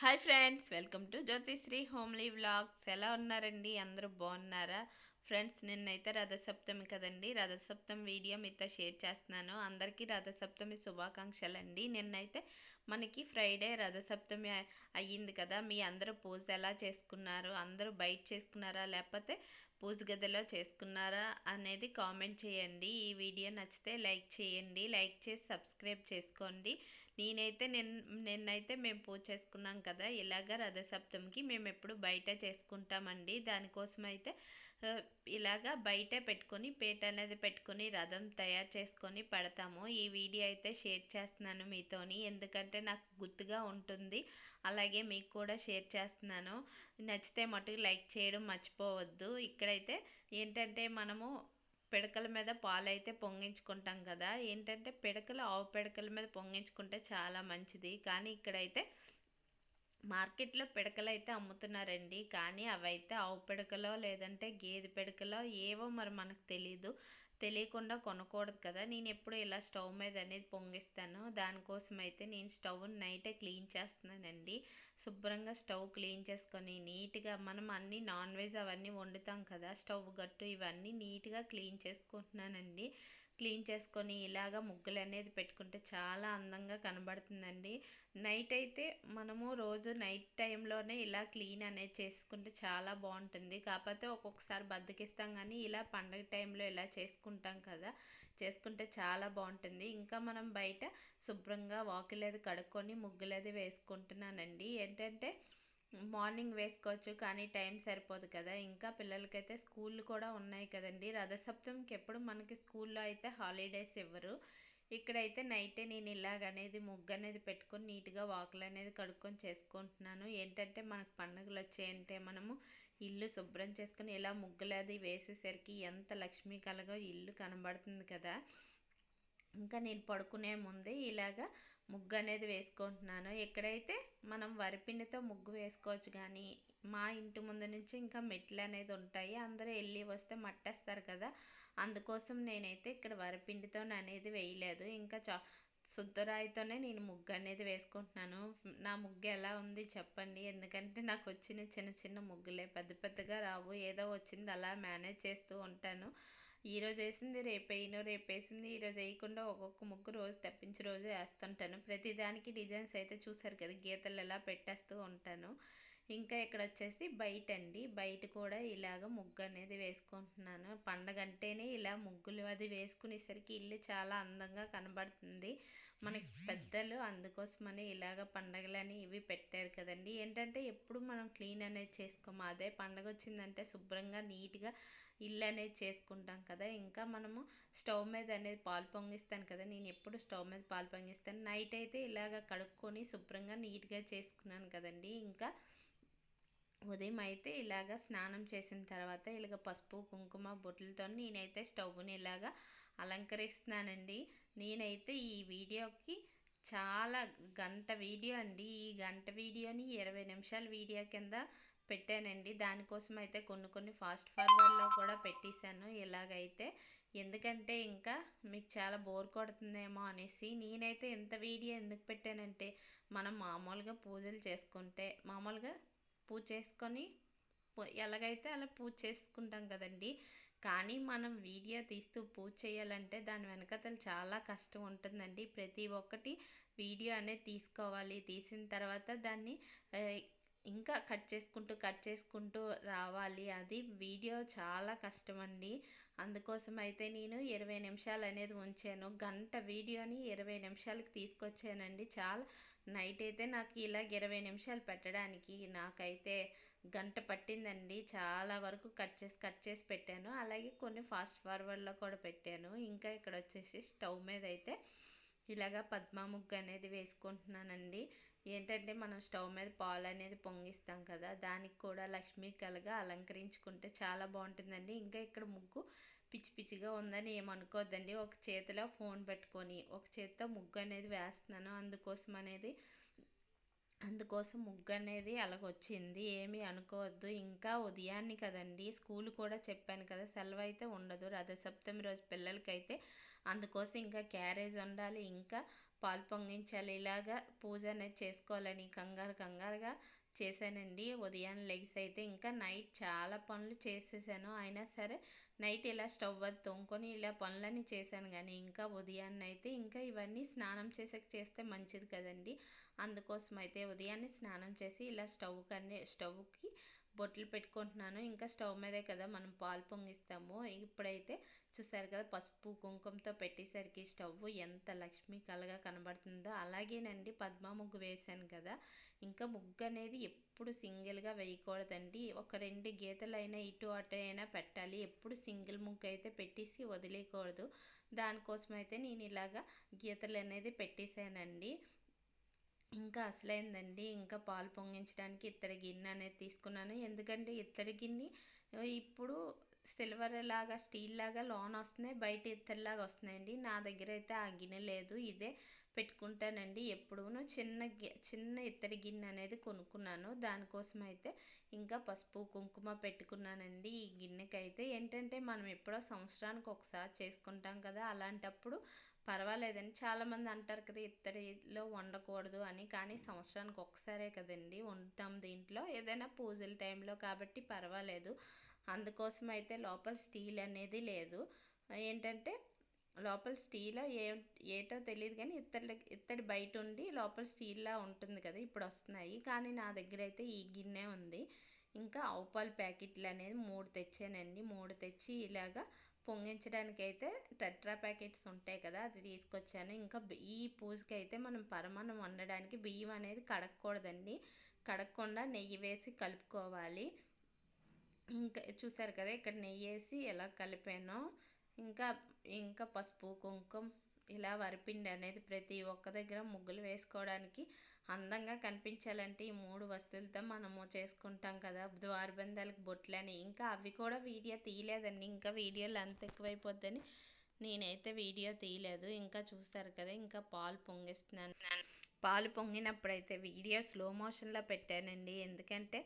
Hi friends welcome to Jyothisri homely vlogs ఎలా ఉన్నారండి? అందరూ బాగున్నారా? ఫ్రెండ్స్ నిన్నైతే రథసప్తమి కదండి. రథసప్తమి వీడియో మీతో షేర్ చేస్తున్నాను. అందరికీ రథసప్తమి శుభాకాంక్షలు అండి నిన్నైతే మనకి ఫ్రైడే రథసప్తమి అయ్యింది కదా. మీ అందరూ పూజ ఎలా చేసుకున్నారు? అందరూ బయట చేసుకున్నారా? లేకపోతే పూజ గదిలో చేసుకున్నారా? అనేది కామెంట్ చేయండి. ఈ వీడియో నచ్చితే లైక్ చేయండి. లైక్ చేసి సబ్స్క్రైబ్ చేసుకోండి. నేనైతే నిన్ నిన్నైతే మేము పూజ చేసుకున్నాం కదా ఇలాగ రథసప్తమికి మేము ఎప్పుడు బయట చేసుకుంటామండి. దానికోసం అయితే ఇలాగా బయటే పెట్టుకొని పేట అనేది పెట్టుకొని రథం తయారు చేసుకొని పడతాము. ఈ వీడియో అయితే షేర్ చేస్తున్నాను మీతోని. ఎందుకంటే నాకు గుర్తుగా ఉంటుంది. అలాగే మీకు కూడా షేర్ చేస్తున్నాను. నచ్చితే మటుకు లైక్ చేయడం మర్చిపోవద్దు. ఇక్కడైతే ఏంటంటే మనము పిడకల మీద పాలు అయితే పొంగించుకుంటాం కదా. ఏంటంటే పిడకలు ఆవు పిడకల మీద పొంగించుకుంటే చాలా మంచిది. కానీ ఇక్కడైతే మార్కెట్లో పిడకలు అయితే అమ్ముతున్నారండి. కానీ అవైతే ఆవు పిడకలో లేదంటే గేదె పిడకలో ఏవో మరి మనకు తెలీదు. తెలియకుండా కొనకూడదు కదా. నేను ఎప్పుడు ఇలా స్టవ్ మీద అనేది పొంగిస్తాను. దానికోసం అయితే నేను స్టవ్ నైటే క్లీన్ చేస్తున్నానండి. శుభ్రంగా స్టవ్ క్లీన్ చేసుకొని నీట్గా మనం అన్ని నాన్ వెజ్ అవన్నీ వండుతాం కదా. స్టవ్ గట్టు ఇవన్నీ నీట్గా క్లీన్ చేసుకుంటున్నానండి. క్లీన్ చేసుకొని ఇలాగ ముగ్గులు అనేది పెట్టుకుంటే చాలా అందంగా కనబడుతుందండి. నైట్ అయితే మనము రోజు నైట్ టైంలోనే ఇలా క్లీన్ అనేది చేసుకుంటే చాలా బాగుంటుంది. కాకపోతే ఒక్కొక్కసారి బద్దకిస్తాం కానీ ఇలా పండగ టైంలో ఇలా చేసుకుంటాం కదా చేసుకుంటే చాలా బాగుంటుంది. ఇంకా మనం బయట శుభ్రంగా వాకిలేదు కడుక్కొని ముగ్గులది వేసుకుంటున్నానండి. ఏంటంటే మార్నింగ్ వేసుకోవచ్చు కానీ టైం సరిపోదు కదా. ఇంకా పిల్లలకైతే స్కూళ్ళు కూడా ఉన్నాయి కదండి. రథసప్తమికి ఎప్పుడు మనకి స్కూల్లో అయితే హాలిడేస్ ఇవ్వరు. ఇక్కడైతే నైటే నేను ఇలాగ అనేది ముగ్గు అనేది పెట్టుకొని నీట్గా వాకులు అనేది కడుక్కొని చేసుకుంటున్నాను. ఏంటంటే మనకు పండుగలు వచ్చాయంటే మనము ఇల్లు శుభ్రం చేసుకుని ఇలా ముగ్గులు అది వేసేసరికి ఎంత లక్ష్మీ కలగో ఇల్లు కనబడుతుంది కదా. ఇంకా నేను పడుకునే ముందే ఇలాగా ముగ్గు అనేది వేసుకుంటున్నాను. ఎక్కడైతే మనం వరిపిండితో ముగ్గు వేసుకోవచ్చు కానీ మా ఇంటి ముందు నుంచి ఇంకా మెట్లు అనేది ఉంటాయి. అందరూ వెళ్ళి వస్తే మట్టేస్తారు కదా. అందుకోసం నేనైతే ఇక్కడ వరిపిండితో అనేది వేయలేదు. ఇంకా చా శుద్ధరాయితోనే నేను ముగ్గు అనేది వేసుకుంటున్నాను. నా ముగ్గు ఎలా ఉంది చెప్పండి. ఎందుకంటే నాకు వచ్చిన చిన్న చిన్న ముగ్గులే. పెద్ద పెద్దగా రావు. ఏదో వచ్చింది అలా మేనేజ్ చేస్తూ ఉంటాను. ఈరోజు వేసింది రేపు వేయను రేపు వేసింది ఈ వేయకుండా ఒక్కొక్క ముగ్గు రోజు తప్పించి రోజు వేస్తుంటాను. ప్రతిదానికి డిజైన్స్ అయితే చూసారు కదా గీతలు ఎలా పెట్టేస్తూ ఉంటాను. ఇంకా ఇక్కడ వచ్చేసి బయట అండి. బయట కూడా ఇలాగ ముగ్గు అనేది వేసుకుంటున్నాను. పండగ అంటేనే ఇలా ముగ్గులు అది వేసుకునేసరికి ఇల్లు చాలా అందంగా కనబడుతుంది. మనకి పెద్దలు అందుకోసమని ఇలాగ పండగలని ఇవి పెట్టారు కదండి. ఏంటంటే ఎప్పుడు మనం క్లీన్ అనేది చేసుకోము. అదే పండగ వచ్చిందంటే శుభ్రంగా నీట్గా ఇల్లు అనేది చేసుకుంటాం కదా. ఇంకా మనము స్టవ్ మీద అనేది పాలు పొంగిస్తాను కదా. నేను ఎప్పుడు స్టవ్ మీద పాలు పొంగిస్తాను. నైట్ అయితే ఇలాగ కడుక్కొని శుభ్రంగా నీట్గా చేసుకున్నాను కదండి. ఇంకా ఉదయం అయితే ఇలాగ స్నానం చేసిన తర్వాత ఇలాగ పసుపు కుంకుమ బొట్లతో నేనైతే స్టవ్ని ఇలాగ అలంకరిస్తున్నానండి. నేనైతే ఈ వీడియోకి చాలా గంట వీడియో అండి. ఈ గంట వీడియోని ఇరవై నిమిషాల వీడియో కింద పెట్టానండి. దానికోసం అయితే కొన్ని కొన్ని ఫాస్ట్ ఫార్వర్డ్లో కూడా పెట్టేశాను. ఇలాగైతే ఎందుకంటే ఇంకా మీకు చాలా బోర్ కొడుతుందేమో అనేసి నేనైతే ఇంత వీడియో ఎందుకు పెట్టానంటే మనం మామూలుగా పూజలు చేసుకుంటే మామూలుగా పూజ చేసుకొని ఎలాగైతే అలా పూజ చేసుకుంటాం కదండి. కానీ మనం వీడియో తీస్తూ పూజ చేయాలంటే దాని వెనకతలు చాలా కష్టం ఉంటుందండి. ప్రతి ఒక్కటి వీడియో అనేది తీసుకోవాలి. తీసిన తర్వాత దాన్ని ఇంకా కట్ చేసుకుంటూ కట్ చేసుకుంటూ రావాలి. అది వీడియో చాలా కష్టం అండి అందుకోసం అయితే నేను ఇరవై నిమిషాలు అనేది ఉంచాను. గంట వీడియోని ఇరవై నిమిషాలకి తీసుకొచ్చానండి. చాలా నైట్ అయితే నాకు ఇలా ఇరవై నిమిషాలు పెట్టడానికి నాకైతే గంట పట్టిందండి. చాలా వరకు కట్ చేసి కట్ చేసి పెట్టాను. అలాగే కొన్ని ఫాస్ట్ ఫార్వర్డ్లో కూడా పెట్టాను. ఇంకా ఇక్కడ వచ్చేసి స్టవ్ మీద అయితే ఇలాగా పద్మా ముగ్గు అనేది వేసుకుంటున్నానండి. ఏంటంటే మనం స్టవ్ మీద పాలు అనేది పొంగిస్తాం కదా దానికి కూడా లక్ష్మీ కలగా అలంకరించుకుంటే చాలా బాగుంటుందండి. ఇంకా ఇక్కడ ముగ్గు పిచ్చి పిచ్చిగా ఉందని ఏమనుకోద్దండి. ఒక చేతిలో ఫోన్ పెట్టుకొని ఒక చేతితో ముగ్గు అనేది వేస్తున్నాను. అందుకోసం అనేది అందుకోసం ముగ్గు అనేది అలాగొచ్చింది ఏమీ అనుకోవద్దు. ఇంకా ఉదయాన్నే కదండి స్కూల్ కూడా చెప్పాను కదా సెలవు అయితే ఉండదు. రథసప్తమి రోజు పిల్లలకైతే అందుకోసం ఇంకా క్యారేజ్ ఉండాలి. ఇంకా పాలు పొంగించాలి. ఇలాగా పూజ అనేది చేసుకోవాలని కంగారు కంగారుగా చేశానండి. ఉదయాన్నే లెగిసి అయితే ఇంకా నైట్ చాలా పనులు చేసేసాను. అయినా సరే నైట్ ఇలా స్టవ్ అది తోముకొని ఇలా పనులన్నీ చేశాను కానీ ఇంకా ఉదయాన్నే అయితే ఇంకా ఇవన్నీ స్నానం చేసాక చేస్తే మంచిది కదండి. అందుకోసం అయితే ఉదయాన్నే స్నానం చేసి ఇలా స్టవ్ కన్నీ స్టవ్కి బొట్లు పెట్టుకుంటున్నాను. ఇంకా స్టవ్ మీదే కదా మనం పాలు పొంగిస్తాము. ఇప్పుడైతే చూసారు కదా పసుపు కుంకుమతో పెట్టేసరికి స్టవ్ ఎంత లక్ష్మీ కళగా కనబడుతుందో. అలాగేనండి పద్మ ముగ్గు వేశాను కదా. ఇంకా ముగ్గు అనేది ఎప్పుడు సింగిల్గా వేయకూడదండి. ఒక రెండు గీతలైనా ఇటు అటు అయినా పెట్టాలి. ఎప్పుడు సింగిల్ ముగ్గు అయితే పెట్టేసి వదిలేయకూడదు. దానికోసం అయితే నేను ఇలాగా గీతలు అనేది పెట్టేశానండి. ఇంకా అసలైందండి ఇంకా పాలు పొంగించడానికి ఇత్తడి గిన్నె అనేది తీసుకున్నాను. ఎందుకంటే ఇత్తడి గిన్నె ఇప్పుడు సిల్వర్ లాగా స్టీల్ లాగా లోన్ వస్తున్నాయి బయట ఇత్తడిలాగా వస్తున్నాయండి. నా దగ్గర అయితే ఆ గిన్నె లేదు ఇదే. పెట్టుకుంటానండి. ఎప్పుడూను చిన్న చిన్న ఇత్తడి గిన్నె అనేది కొనుక్కున్నాను. దానికోసం అయితే ఇంకా పసుపు కుంకుమ పెట్టుకున్నానండి ఈ గిన్నెకి అయితే ఏంటంటే మనం ఎప్పుడో సంవత్సరానికి ఒకసారి చేసుకుంటాం కదా అలాంటప్పుడు పర్వాలేదండి చాలామంది అంటారు కదా ఇత్తడిలో వండకూడదు అని. కానీ సంవత్సరానికి ఒకసారే కదండి వండుతాం దీంట్లో. ఏదైనా పూజల టైంలో కాబట్టి పర్వాలేదు. అందుకోసం అయితే లోపల స్టీల్ అనేది లేదు. ఏంటంటే లోపల స్టీల్ ఏ ఏటో తెలియదు కానీ ఇత్తడి ఇత్తడి బయట ఉండి లోపల స్టీల్లా ఉంటుంది కదా ఇప్పుడు వస్తున్నాయి. కానీ నా దగ్గర అయితే ఈ గిన్నె ఉంది. ఇంకా ఆవు పాలు ప్యాకెట్లు అనేది మూడు తెచ్చానండి. మూడు తెచ్చి ఇలాగా పొంగించడానికి అయితే టెట్రా ప్యాకెట్స్ ఉంటాయి కదా అది తీసుకొచ్చాను. ఇంకా ఈ పూజకి అయితే మనం పరమాన్నం వండడానికి బియ్యం అనేది కడగకూడదండి కడగకుండా నెయ్యి వేసి కలుపుకోవాలి. ఇంకా చూసారు కదా ఇక్కడ నెయ్యి వేసి ఎలా కలిపానో. ఇంకా ఇంకా పసుపు కుంకుమ ఇలా వరిపిండి అనేది ప్రతి ఒక్క దగ్గర ముగ్గులు వేసుకోవడానికి అందంగా కనిపించాలంటే ఈ మూడు వస్తువులతో మనము చేసుకుంటాం కదా. ద్వారబంధాలకు బొట్లని ఇంకా అవి కూడా వీడియో తీయలేదండి. ఇంకా వీడియోలు అంత ఎక్కువైపోద్దని నేనైతే వీడియో తీయలేదు. ఇంకా చూస్తారు కదా ఇంకా పాలు పొంగిస్తున్నాను. పాలు పొంగినప్పుడైతే వీడియో స్లో మోషన్లో పెట్టానండి. ఎందుకంటే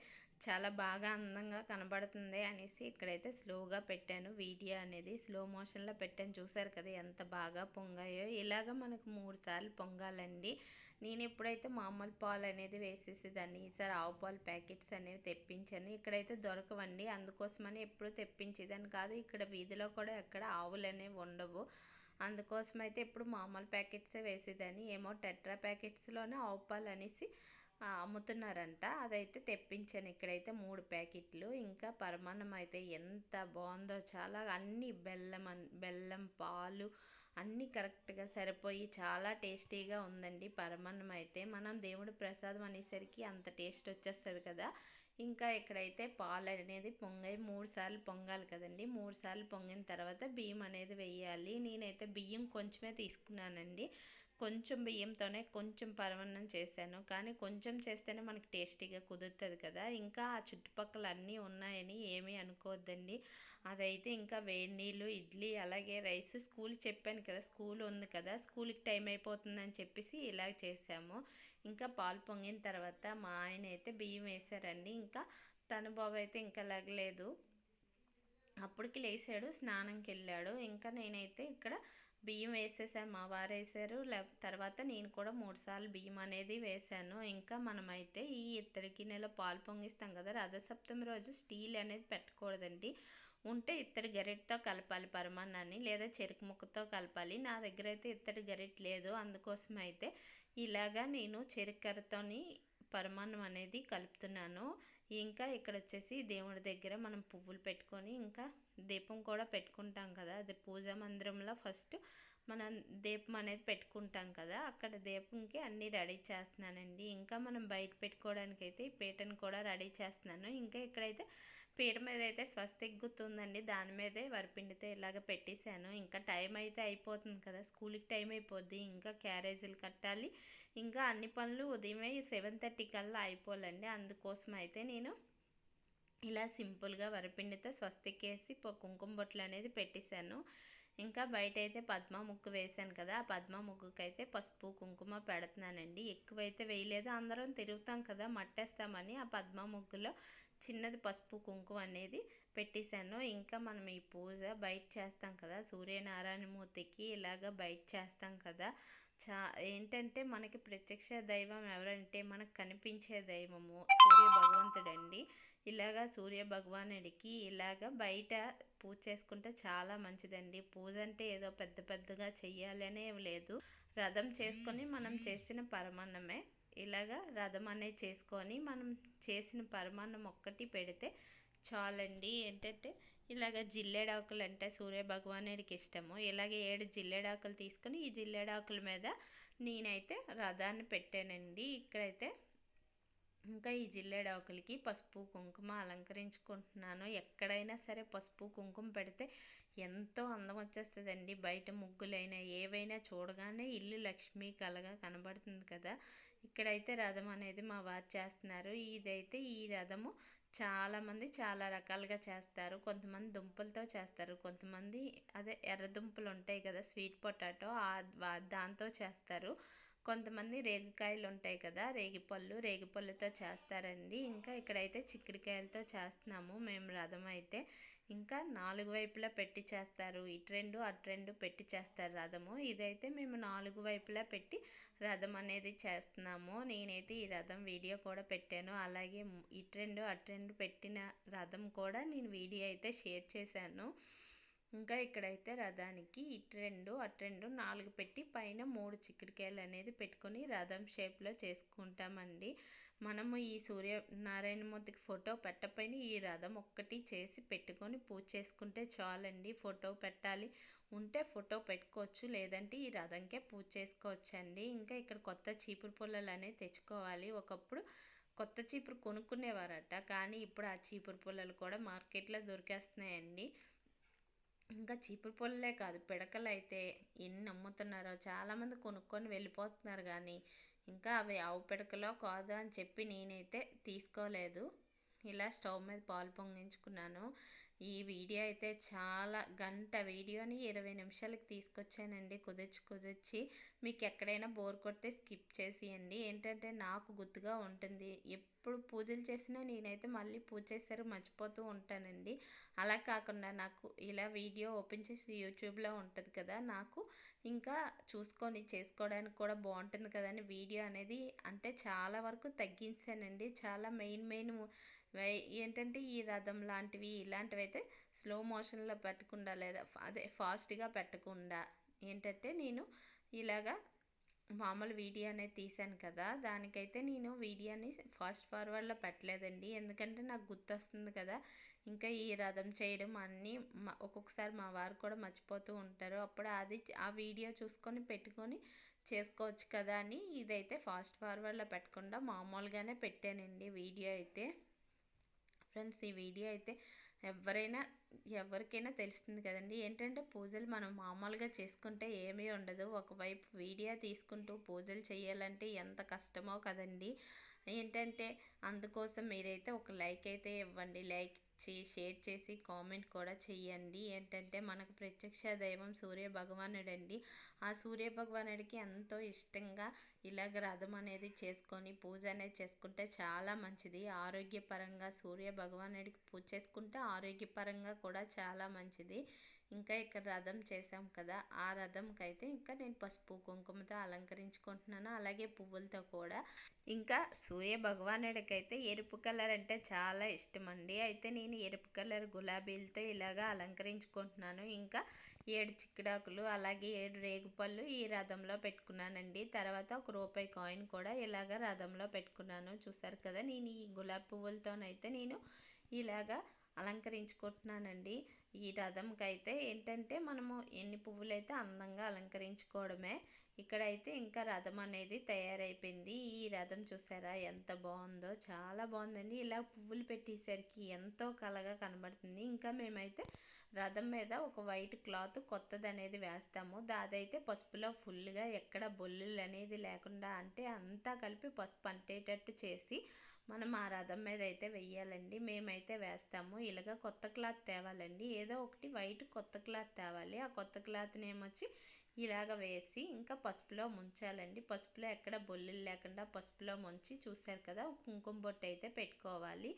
చాలా బాగా అందంగా కనబడుతుంది అనేసి ఇక్కడైతే స్లోగా పెట్టాను. వీడియో అనేది స్లో మోషన్లో పెట్టాను. చూసారు కదా ఎంత బాగా పొంగాయో. ఇలాగ మనకు మూడు సార్లు పొంగాలండి. నేను ఎప్పుడైతే మామూలు పాలు అనేది వేసేసేదాన్ని ఈసారి ఆవు పాలు ప్యాకెట్స్ అనేవి తెప్పించాను. ఇక్కడైతే దొరకవండి. అందుకోసమని ఎప్పుడు తెప్పించేదాన్ని కాదు. ఇక్కడ వీధిలో కూడా ఎక్కడ ఆవులు అనేవి ఉండవు. అందుకోసం అయితే ఎప్పుడు మామూలు ప్యాకెట్సే వేసేదాన్ని. ఏమో టెట్రా ప్యాకెట్స్లోనే ఆవు పాలు అనేసి అమ్ముతున్నారంట. అదైతే తెప్పించాను. ఇక్కడైతే మూడు ప్యాకెట్లు. ఇంకా పరమాన్నం అయితే ఎంత బాగుందో చాలా అన్ని బెల్లం బెల్లం పాలు అన్నీ కరెక్ట్గా సరిపోయి చాలా టేస్టీగా ఉందండి. పరమాన్నం అయితే మనం దేవుడి ప్రసాదం అనేసరికి అంత టేస్ట్ వచ్చేస్తుంది కదా. ఇంకా ఇక్కడైతే పాలు అనేది పొంగై మూడు సార్లు పొంగాలి కదండి. మూడు సార్లు పొంగిన తర్వాత బియ్యం అనేది వేయాలి. నేనైతే బియ్యం కొంచెమే తీసుకున్నానండి. కొంచెం బియ్యంతోనే కొంచెం పరమాన్నం చేశాను. కానీ కొంచెం చేస్తేనే మనకి టేస్టీగా కుదురుతుంది కదా. ఇంకా ఆ చుట్టుపక్కల అన్నీ ఉన్నాయని ఏమీ అనుకోవద్దండి. అదైతే ఇంకా వేడి నీళ్ళు ఇడ్లీ అలాగే రైస్ స్కూల్ చెప్పాను కదా స్కూల్ ఉంది కదా. స్కూల్కి టైం అయిపోతుందని చెప్పేసి ఇలా చేసాము ఇంకా పాలు పొంగిన తర్వాత మా ఆయన అయితే బియ్యం వేశారండి. ఇంకా తన బాబు అయితే ఇంకా లగలేదు. అప్పటికి లేచాడు స్నానంకి వెళ్ళాడు ఇంకా నేనైతే ఇక్కడ బియ్యం వేసేసాను మా వారు వేసారు. తర్వాత నేను కూడా మూడు సార్లు బియ్యం అనేది వేసాను. ఇంకా మనమైతే ఈ ఇత్తడి గిన్నెలో పాలు పొంగిస్తాం కదా రథసప్తమి రోజు స్టీల్ అనేది పెట్టకూడదండి. ఉంటే ఇత్తడి గరిటతో కలపాలి పరమాన్నాన్ని లేదా చెరుకు ముక్కతో కలపాలి. నా దగ్గర అయితే ఇత్తడి గరిట లేదు. అందుకోసం అయితే ఇలాగా నేను చెరుకు కర్రతోని పరమాన్నం అనేది కలుపుతున్నాను. ఇంకా ఇక్కడ వచ్చేసి దేవుడి దగ్గర మనం పువ్వులు పెట్టుకొని ఇంకా దీపం కూడా పెట్టుకుంటాం కదా. అది పూజా మందిరంలో ఫస్ట్ మనం దీపం అనేది పెట్టుకుంటాం కదా. అక్కడ దీపంకి అన్నీ రెడీ చేస్తున్నానండి. ఇంకా మనం బయట పెట్టుకోవడానికి అయితే ఈ పీటను కూడా రెడీ చేస్తున్నాను. ఇంకా ఇక్కడైతే పీట మీద అయితే స్వస్తిక్ గుర్తుందండి దాని మీదే వరిపిండితో ఇలాగ పెట్టేశాను. ఇంకా టైం అయితే అయిపోతుంది కదా స్కూల్కి టైం అయిపోద్ది. ఇంకా క్యారేజీలు కట్టాలి. ఇంకా అన్ని పనులు ఉదయమే సెవెన్ థర్టీ కల్లా అయిపోవాలండి. అందుకోసం అయితే నేను ఇలా సింపుల్గా వరిపిండితో స్వస్తిక్ వేసి కుంకుమ బొట్లు అనేది పెట్టేశాను. ఇంకా బయట అయితే పద్మ ముగ్గు వేశాను కదా ఆ పద్మ ముగ్గుకైతే పసుపు కుంకుమ పెడుతున్నానండి. ఎక్కువైతే వేయలేదు. అందరం తిరుగుతాం కదా మట్టేస్తామని ఆ పద్మ ముగ్గులో చిన్నది పసుపు కుంకుమ అనేది పెట్టేశాను. ఇంకా మనం ఈ పూజ బయట చేస్తాం కదా సూర్యనారాయణ మూర్తికి ఇలాగ బయట చేస్తాం కదా. చా ఏంటంటే మనకి ప్రత్యక్ష దైవం ఎవరంటే మనకు కనిపించే దైవము సూర్య భగవంతుడండి ఇలాగా సూర్య భగవానుడికి ఇలాగ బయట పూజ చేసుకుంటే చాలా మంచిదండి. పూజ అంటే ఏదో పెద్ద పెద్దగా చెయ్యాలనే లేదు. రథం చేసుకొని మనం చేసిన పరమాన్నమే. ఇలాగా రథం అనేది చేసుకొని మనం చేసిన పరమాన్నం ఒక్కటి పెడితే చాలండి. ఏంటంటే ఇలాగ జిల్లేడాకులు అంటే సూర్య భగవానుడికి ఇష్టము. ఇలాగే ఏడు జిల్లేడాకులు తీసుకొని ఈ జిల్లేడాకుల మీద నేనైతే రథాన్ని పెట్టానండి. ఇక్కడైతే ఇంకా ఈ జిల్లేడాకులకి పసుపు కుంకుమ అలంకరించుకుంటున్నాను. ఎక్కడైనా సరే పసుపు కుంకుమ పెడితే ఎంతో అందం వచ్చేస్తుందండి. బయట ముగ్గులైనా ఏవైనా చూడగానే ఇల్లు లక్ష్మీ కలగా కనబడుతుంది కదా. ఇక్కడైతే రథం అనేది మా వారు చేస్తున్నారు. ఇదైతే ఈ రథము చాలామంది చాలా రకాలుగా చేస్తారు. కొంతమంది దుంపలతో చేస్తారు. కొంతమంది అదే ఎర్ర దుంపలు ఉంటాయి కదా స్వీట్ పొటాటో దాంతో చేస్తారు. కొంతమంది రేగికాయలు ఉంటాయి కదా రేగిపళ్ళు రేగిపళ్ళుతో చేస్తారండి. ఇంకా ఇక్కడైతే చిక్కుడుకాయలతో చేస్తున్నాము మేము రథం అయితే. ఇంకా నాలుగు వైపులా పెట్టి చేస్తారు. ఇటు రెండు అటు రెండు పెట్టి చేస్తారు రథము. ఇదైతే మేము నాలుగు వైపులా పెట్టి రథం అనేది చేస్తున్నాము. నేనైతే ఈ రథం వీడియో కూడా పెట్టాను. అలాగే ఇటు రెండు అటు రెండు పెట్టిన రథం కూడా నేను వీడియో అయితే షేర్ చేశాను. ఇంకా ఇక్కడైతే రథానికి ఇటు రెండు అటు రెండు నాలుగు పెట్టి పైన మూడు చిక్కుడుకాయలు అనేది పెట్టుకొని రథం షేప్లో చేసుకుంటామండి. మనము ఈ సూర్య నారాయణమూర్తికి ఫోటో పెట్టపైన ఈ రథం ఒక్కటి చేసి పెట్టుకొని పూజ చేసుకుంటే చాలండి. ఫోటో పెట్టాలి. ఉంటే ఫోటో పెట్టుకోవచ్చు. లేదంటే ఈ రథంకే పూజ చేసుకోవచ్చండి. ఇంకా ఇక్కడ కొత్త చీపురు పుల్లలు అనేవి తెచ్చుకోవాలి. ఒకప్పుడు కొత్త చీపురు కొనుక్కునేవారట. కానీ ఇప్పుడు ఆ చీపురు పుల్లలు కూడా మార్కెట్లో దొరికేస్తున్నాయండి. ఇంకా చీపురు పుల్లలే కాదు పిడకలు అయితే ఎన్ని అమ్ముతున్నారో చాలామంది కొనుక్కొని వెళ్ళిపోతున్నారు కానీ ఇంకా అవి ఆవు పిడకలో కాదు అని చెప్పి నేనైతే తీసుకోలేదు. ఇలా స్టవ్ మీద పాలు పొంగించుకున్నాను. ఈ వీడియో అయితే చాలా గంట వీడియోని ఇరవై నిమిషాలకి తీసుకొచ్చానండి. కుదిర్చి కుదిర్చి మీకు ఎక్కడైనా బోర్ కొడితే స్కిప్ చేసేయండి. ఏంటంటే నాకు గుర్తుగా ఉంటుంది. ఎప్పుడు పూజలు చేసినా నేనైతే మళ్ళీ పూజ చేశారు మర్చిపోతూ ఉంటానండి. అలా కాకుండా నాకు ఇలా వీడియో ఓపెన్ చేసి యూట్యూబ్లో ఉంటుంది కదా నాకు ఇంకా చూసుకొని చేసుకోవడానికి కూడా బాగుంటుంది కదని వీడియో అనేది అంటే చాలా వరకు తగ్గించానండి. చాలా మెయిన్ మెయిన్ ఏంటంటే ఈ రథం లాంటివి ఇలాంటివి అయితే స్లో మోషన్లో పెట్టకుండా లేదా అదే ఫాస్ట్గా పెట్టకుండా ఏంటంటే నేను ఇలాగా మామూలు వీడియో అనేది తీశాను కదా దానికైతే నేను వీడియోని ఫాస్ట్ ఫార్వర్డ్లో పెట్టలేదండి. ఎందుకంటే నాకు గుర్తొస్తుంది కదా ఇంకా ఈ రథం చేయడం అన్నీ ఒక్కొక్కసారి మా వారు కూడా మర్చిపోతూ ఉంటారు. అప్పుడు అది ఆ వీడియో చూసుకొని పెట్టుకొని చేసుకోవచ్చు కదా అని ఇదైతే ఫాస్ట్ ఫార్వర్డ్లో పెట్టకుండా మామూలుగానే పెట్టానండి వీడియో అయితే. ఫ్రెండ్స్ ఈ వీడియో అయితే ఎవరైనా ఎవరికైనా తెలుస్తుంది కదండి. ఏంటంటే పూజలు మనం మామూలుగా చేసుకుంటే ఏమీ ఉండదు. ఒకవైపు వీడియో తీసుకుంటూ పూజలు చేయాలంటే ఎంత కష్టమో కదండి. ఏంటంటే అందుకోసం మీరైతే ఒక లైక్ అయితే ఇవ్వండి. లైక్ ఇచ్చి షేర్ చేసి కామెంట్ కూడా చెయ్యండి. ఏంటంటే మనకు ప్రత్యక్ష దైవం సూర్య భగవానుడండి. ఆ సూర్య భగవానుడికి ఎంతో ఇష్టంగా ఇలాగ రథం అనేది చేసుకొని పూజ అనేది చేసుకుంటే చాలా మంచిది. ఆరోగ్యపరంగా సూర్య భగవానుడికి పూజ చేసుకుంటే ఆరోగ్యపరంగా కూడా చాలా మంచిది. ఇంకా ఇక్కడ రథం చేసాం కదా ఆ రథంకి అయితే ఇంకా నేను పసుపు కుంకుమతో అలంకరించుకుంటున్నాను. అలాగే పువ్వులతో కూడా. ఇంకా సూర్య భగవానుడికైతే ఎరుపు కలర్ అంటే చాలా ఇష్టం అండి అయితే నేను ఎరుపు కలర్ గులాబీలతో ఇలాగా అలంకరించుకుంటున్నాను. ఇంకా ఏడు చిక్కుడాకులు అలాగే ఏడు రేగుపళ్ళు ఈ రథంలో పెట్టుకున్నానండి. తర్వాత ఒక రూపాయి కాయిన్ కూడా ఇలాగ రథంలో పెట్టుకున్నాను. చూసారు కదా నేను ఈ గులాబీ పువ్వులతోనైతే నేను ఇలాగా అలంకరించుకుంటున్నానండి. ఈ రథంకైతే ఏంటంటే మనము ఎన్ని పువ్వులు అయితే అందంగా అలంకరించుకోవడమే ఇక్కడైతే ఇంకా రథం అనేది తయారైపోయింది. ఈ రథం చూసారా ఎంత బాగుందో చాలా బాగుందండి. ఇలా పువ్వులు పెట్టేసరికి ఎంతో కలగా కనబడుతుంది. ఇంకా మేమైతే రథం మీద ఒక వైట్ క్లాత్ కొత్తది అనేది వేస్తాము. దాదైతే పసుపులో ఫుల్గా ఎక్కడ బొల్లులు అనేది లేకుండా అంటే అంతా కలిపి పసుపు అంటేటట్టు చేసి మనం ఆ రథం మీద అయితే వెయ్యాలండి. మేమైతే వేస్తాము. ఇలాగ కొత్త క్లాత్ తేవాలండి. ఏదో ఒకటి వైట్ కొత్త క్లాత్ తేవాలి. ఆ కొత్త క్లాత్ని ఏమొచ్చి ఇలాగ వేసి ఇంకా పసుపులో ముంచాలండి. పసుపులో ఎక్కడ బొల్లులు లేకుండా పసుపులో ముంచి చూసారు కదా కుంకుమ బొట్టు అయితే పెట్టుకోవాలి.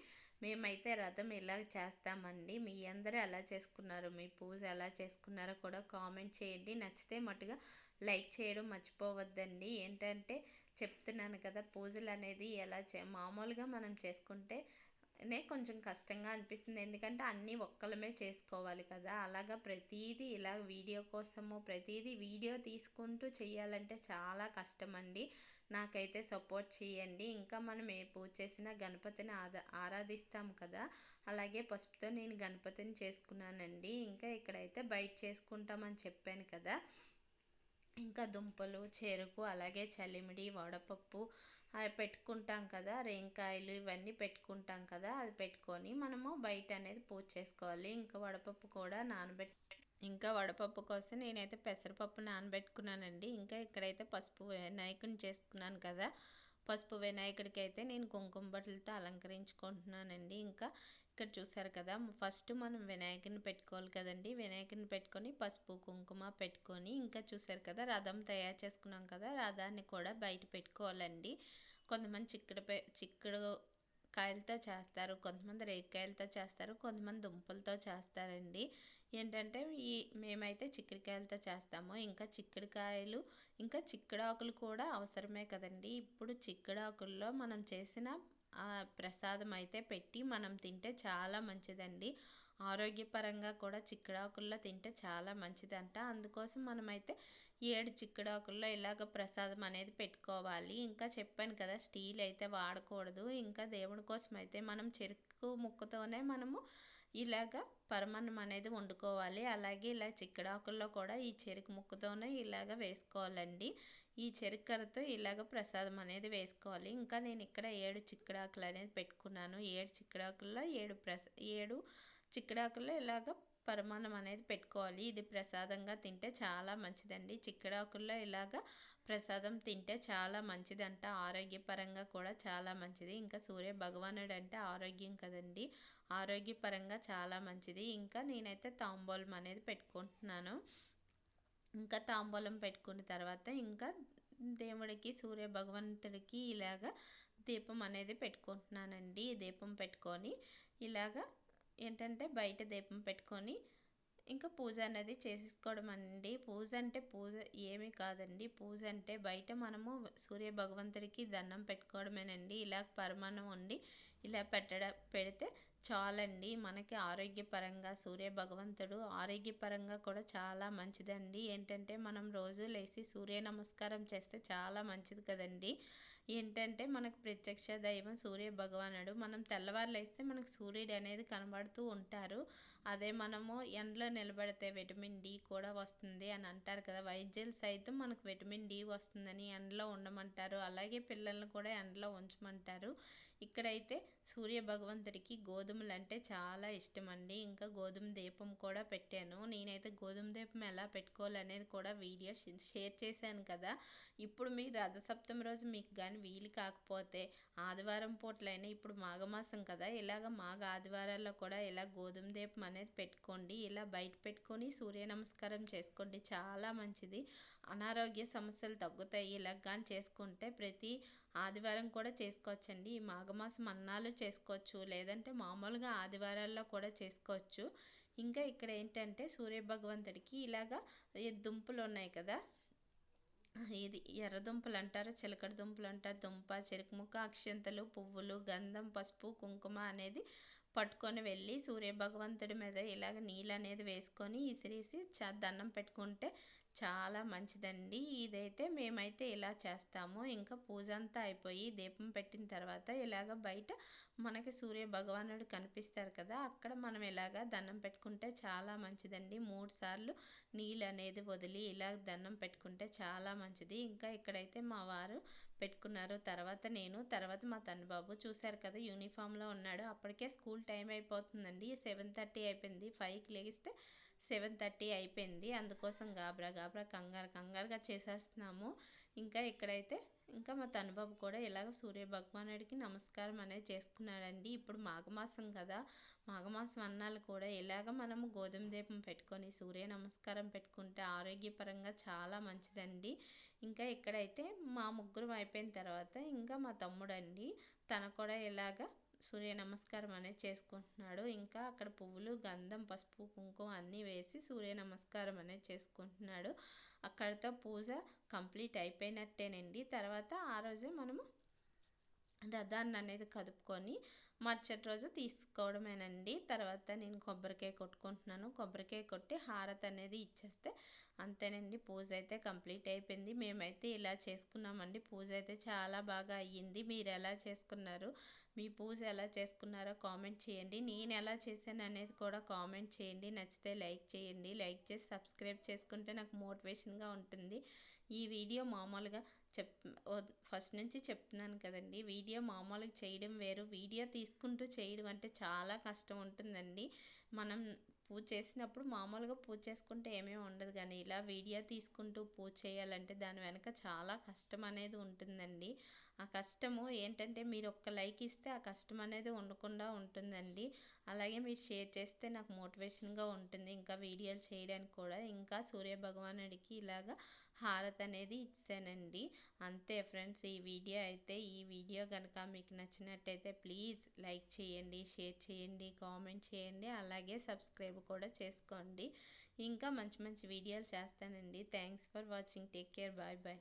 మేమైతే రథం ఇలా చేస్తామండి. మీ అందరూ ఎలా చేసుకున్నారు మీ పూజ ఎలా చేసుకున్నారో కూడా కామెంట్ చేయండి. నచ్చితే మటుగా లైక్ చేయడం మర్చిపోవద్దండి. ఏంటంటే చెప్తున్నాను కదా పూజలు అనేది ఎలా చే మామూలుగా మనం చేసుకుంటే నే కొంచెం కష్టంగా అనిపిస్తుంది. ఎందుకంటే అన్నీ ఒక్కలమే చేసుకోవాలి కదా. అలాగా ప్రతీదీ ఇలా వీడియో కోసము ప్రతీదీ వీడియో తీసుకుంటూ చేయాలంటే చాలా కష్టం అండి నాకైతే సపోర్ట్ చేయండి ఇంకా మనం ఏ పూజ చేసినా గణపతిని ఆదా ఆరాధిస్తాం కదా. అలాగే పసుపుతో నేను గణపతిని చేసుకున్నానండి. ఇంకా ఇక్కడైతే బయట చేసుకుంటామని చెప్పాను కదా. ఇంకా దుంపలు చెరుకు అలాగే చలిమిడి వడపప్పు అవి పెట్టుకుంటాం కదా రేంకాయలు ఇవన్నీ పెట్టుకుంటాం కదా అది పెట్టుకొని మనము బయట అనేది పూజ చేసుకోవాలి. ఇంకా వడపప్పు కూడా నానబెట్టి ఇంకా వడపప్పు కోసం నేనైతే పెసరపప్పు నానబెట్టుకున్నానండి. ఇంకా ఇక్కడైతే పసుపు వినాయకుని చేసుకున్నాను కదా పసుపు వినాయకుడికి అయితే నేను కుంకుమ బట్టలతో అలంకరించుకుంటున్నానండి. ఇంకా ఇక్కడ చూసారు కదా ఫస్ట్ మనం వినాయకుని పెట్టుకోవాలి కదండి. వినాయకుని పెట్టుకొని పసుపు కుంకుమ పెట్టుకొని ఇంకా చూసారు కదా రథం తయారు చేసుకున్నాం కదా రథాన్ని కూడా బయట పెట్టుకోవాలండి. కొంతమంది చిక్కుడు చిక్కుడు కాయలతో చేస్తారు కొంతమంది రేగికాయలతో చేస్తారు కొంతమంది దుంపలతో చేస్తారండి. ఏంటంటే ఈ మేమైతే చిక్కుడుకాయలతో చేస్తాము. ఇంకా చిక్కుడుకాయలు ఇంకా చిక్కుడాకులు కూడా అవసరమే కదండి. ఇప్పుడు చిక్కుడాకుల్లో మనం చేసిన ప్రసాదం అయితే పెట్టి మనం తింటే చాలా మంచిదండి. ఆరోగ్యపరంగా కూడా చిక్కుడాకుల్లో తింటే చాలా మంచిదంట. అందుకోసం మనమైతే ఏడు చిక్కుడాకుల్లో ఇలాగ ప్రసాదం అనేది పెట్టుకోవాలి. ఇంకా చెప్పాను కదా స్టీల్ అయితే వాడకూడదు. ఇంకా దేవుడి కోసం అయితే మనం చెరుకు ముక్కతోనే మనము ఇలాగ పరమాన్నం అనేది వండుకోవాలి. అలాగే ఇలా చిక్కుడాకుల్లో కూడా ఈ చెరుకు ముక్కతోనే ఇలాగ వేసుకోవాలండి. ఈ చెరుకరతో ఇలాగ ప్రసాదం అనేది వేసుకోవాలి. ఇంకా నేను ఇక్కడ ఏడు చిక్కుడాకులు అనేది పెట్టుకున్నాను. ఏడు చిక్కడాకుల్లో ఏడు ప్రస ఏడు చిక్కుడాకుల్లో ఇలాగ పరమాన్నం అనేది పెట్టుకోవాలి. ఇది ప్రసాదంగా తింటే చాలా మంచిదండి. చిక్కడాకుల్లో ఇలాగ ప్రసాదం తింటే చాలా మంచిదంట. ఆరోగ్యపరంగా కూడా చాలా మంచిది. ఇంకా సూర్య భగవానుడు అంటే ఆరోగ్యం కదండి. ఆరోగ్యపరంగా చాలా మంచిది. ఇంకా నేనైతే తాంబూలం అనేది పెట్టుకుంటున్నాను. ఇంకా తాంబూలం పెట్టుకున్న తర్వాత ఇంకా దేవుడికి సూర్య భగవంతుడికి ఇలాగ దీపం అనేది పెట్టుకుంటున్నానండి. దీపం పెట్టుకొని ఇలాగ ఏంటంటే బయట దీపం పెట్టుకొని ఇంకా పూజ అనేది చేసేసుకోవడం అండి. పూజ అంటే పూజ ఏమీ కాదండి. పూజ అంటే బయట మనము సూర్య భగవంతుడికి దండం పెట్టుకోవడమేనండి. ఇలా పరమాన్నం ఉండి ఇలా పెట్టడం పెడితే చాలండి. మనకి ఆరోగ్యపరంగా సూర్య భగవంతుడు ఆరోగ్యపరంగా కూడా చాలా మంచిదండి. ఏంటంటే మనం రోజు లేచి సూర్య నమస్కారం చేస్తే చాలా మంచిది కదండి. ఏంటంటే మనకు ప్రత్యక్ష దైవం సూర్య భగవానుడు. మనం తెల్లవారులు వేస్తే మనకు సూర్యుడు అనేది కనబడుతూ ఉంటారు. అదే మనము ఎండలో నిలబడితే విటమిన్ డి కూడా వస్తుంది అని అంటారు కదా. వైద్యులు సైతం మనకు విటమిన్ డి వస్తుందని ఎండలో ఉండమంటారు. అలాగే పిల్లల్ని కూడా ఎండలో ఉంచమంటారు. ఇక్కడైతే సూర్య భగవంతుడికి గోధుమలు అంటే చాలా ఇష్టం అండి ఇంకా గోధుమ దీపం కూడా పెట్టాను. నేనైతే గోధుమ దీపం ఎలా పెట్టుకోవాలనేది కూడా వీడియో షేర్ చేశాను కదా. ఇప్పుడు మీ రథసప్తమి రోజు మీకు కానీ వీలు కాకపోతే ఆదివారం పూటలైనా ఇప్పుడు మాఘమాసం కదా ఇలాగ మాఘ ఆదివారాల్లో కూడా ఇలా గోధుమ దీపం అనేది పెట్టుకోండి ఇలా బయట పెట్టుకొని సూర్య నమస్కారం చేసుకోండి చాలా మంచిది. అనారోగ్య సమస్యలు తగ్గుతాయి ఇలా కానీ చేసుకుంటే ప్రతి ఆదివారం కూడా చేసుకోవచ్చండి. ఈ మాఘమాసం అన్నాలు చేసుకోవచ్చు లేదంటే మామూలుగా ఆదివారాల్లో కూడా చేసుకోవచ్చు. ఇంకా ఇక్కడ ఏంటంటే సూర్య భగవంతుడికి ఇలాగా దుంపలు ఉన్నాయి కదా ఇది ఎర్ర దుంపలు అంటారు చిలకడ దుంపలు అంటారు దుంప చెరుకు ముక్క అక్షంతలు పువ్వులు గంధం పసుపు కుంకుమ అనేది పట్టుకొని వెళ్ళి సూర్య భగవంతుడి మీద ఇలాగ నీళ్ళు అనేది వేసుకొని ఇసిరేసి చ దండం పెట్టుకుంటే చాలా మంచిదండి. ఇదైతే మేమైతే ఇలా చేస్తాము. ఇంకా పూజ అంతా అయిపోయి దీపం పెట్టిన తర్వాత ఇలాగ బయట మనకి సూర్య భగవానుడు కనిపిస్తారు కదా అక్కడ మనం ఇలాగ దండం పెట్టుకుంటే చాలా మంచిదండి. మూడు సార్లు నీళ్ళు అనేది వదిలి ఇలా దండం పెట్టుకుంటే చాలా మంచిది. ఇంకా ఇక్కడైతే మా వారు పెట్టుకున్నారు. తర్వాత నేను తర్వాత మా బాబు చూశారు కదా యూనిఫామ్లో ఉన్నాడు. అప్పటికే స్కూల్ టైం అయిపోతుందండి. సెవెన్ థర్టీ అయిపోయింది. ఫైవ్కి లేగిస్తే సెవెన్ థర్టీ అయిపోయింది. అందుకోసం గాబరా గాబరా కంగారు కంగారుగా చేసేస్తున్నాము. ఇంకా ఇక్కడైతే ఇంకా మా తనుబాబు కూడా ఇలాగ సూర్య భగవానుడికి నమస్కారం అనేది చేసుకున్నాడండి. ఇప్పుడు మాఘమాసం కదా. మాఘమాసం అన్నాలు కూడా ఇలాగ మనము గోధుమ దీపం పెట్టుకొని సూర్య నమస్కారం పెట్టుకుంటే ఆరోగ్యపరంగా చాలా మంచిదండి. ఇంకా ఇక్కడైతే మా ముగ్గురం అయిపోయిన తర్వాత ఇంకా మా తమ్ముడు అండి తన కూడా ఇలాగ సూర్య నమస్కారం అనేది చేసుకుంటున్నాడు. ఇంకా అక్కడ పువ్వులు గంధం పసుపు కుంకుమ అన్నీ వేసి సూర్య నమస్కారం అనేది చేసుకుంటున్నాడు. అక్కడితో పూజ కంప్లీట్ అయిపోయినట్టేనండి. తర్వాత ఆ రోజే మనము రథాన్ని అనేది కదుపుకొని మరుసటి రోజు తీసుకోవడమేనండి. తర్వాత నేను కొబ్బరికాయ కొట్టుకుంటున్నాను. కొబ్బరికాయ కొట్టి హారతి అనేది ఇచ్చేస్తే అంతేనండి. పూజ అయితే కంప్లీట్ అయిపోయింది. మేమైతే ఇలా చేసుకున్నామండి. పూజ అయితే చాలా బాగా అయ్యింది. మీరు ఎలా చేసుకున్నారు? మీ పూజ ఎలా చేసుకున్నారో కామెంట్ చేయండి. నేను ఎలా చేశాను అనేది కూడా కామెంట్ చేయండి. నచ్చితే లైక్ చేయండి. లైక్ చేసి సబ్స్క్రైబ్ చేసుకుంటే నాకు మోటివేషన్గా ఉంటుంది. ఈ వీడియో మామూలుగా చెప్ ఫస్ట్ నుంచి చెప్తున్నాను కదండి. వీడియో మామూలుగా చేయడం వేరు. వీడియో తీసుకుంటూ చేయడం అంటే చాలా కష్టం ఉంటుందండి. మనం పూజ చేసినప్పుడు మామూలుగా పూజ చేసుకుంటే ఏమీ ఉండదు కానీ ఇలా వీడియో తీసుకుంటూ పూజ చేయాలంటే దాని వెనక చాలా కష్టం అనేది ఉంటుందండి. ఆ కష్టము ఏంటంటే మీరు ఒక్క లైక్ ఇస్తే ఆ కష్టం అనేది ఉండకుండా ఉంటుందండి. అలాగే మీరు షేర్ చేస్తే నాకు మోటివేషన్గా ఉంటుంది. ఇంకా వీడియోలు చేయడానికి కూడా. ఇంకా సూర్య భగవానుడికి ఇలాగా హారతి అనేది ఇచ్చానండి. అంతే ఫ్రెండ్స్ ఈ వీడియో అయితే ఈ వీడియో కనుక మీకు నచ్చినట్టయితే ప్లీజ్ లైక్ చేయండి షేర్ చేయండి కామెంట్ చేయండి అలాగే సబ్స్క్రైబ్ కూడా చేసుకోండి. ఇంకా మంచి మంచి వీడియోలు చేస్తానండి. Thanks for watching. Take care. Bye bye.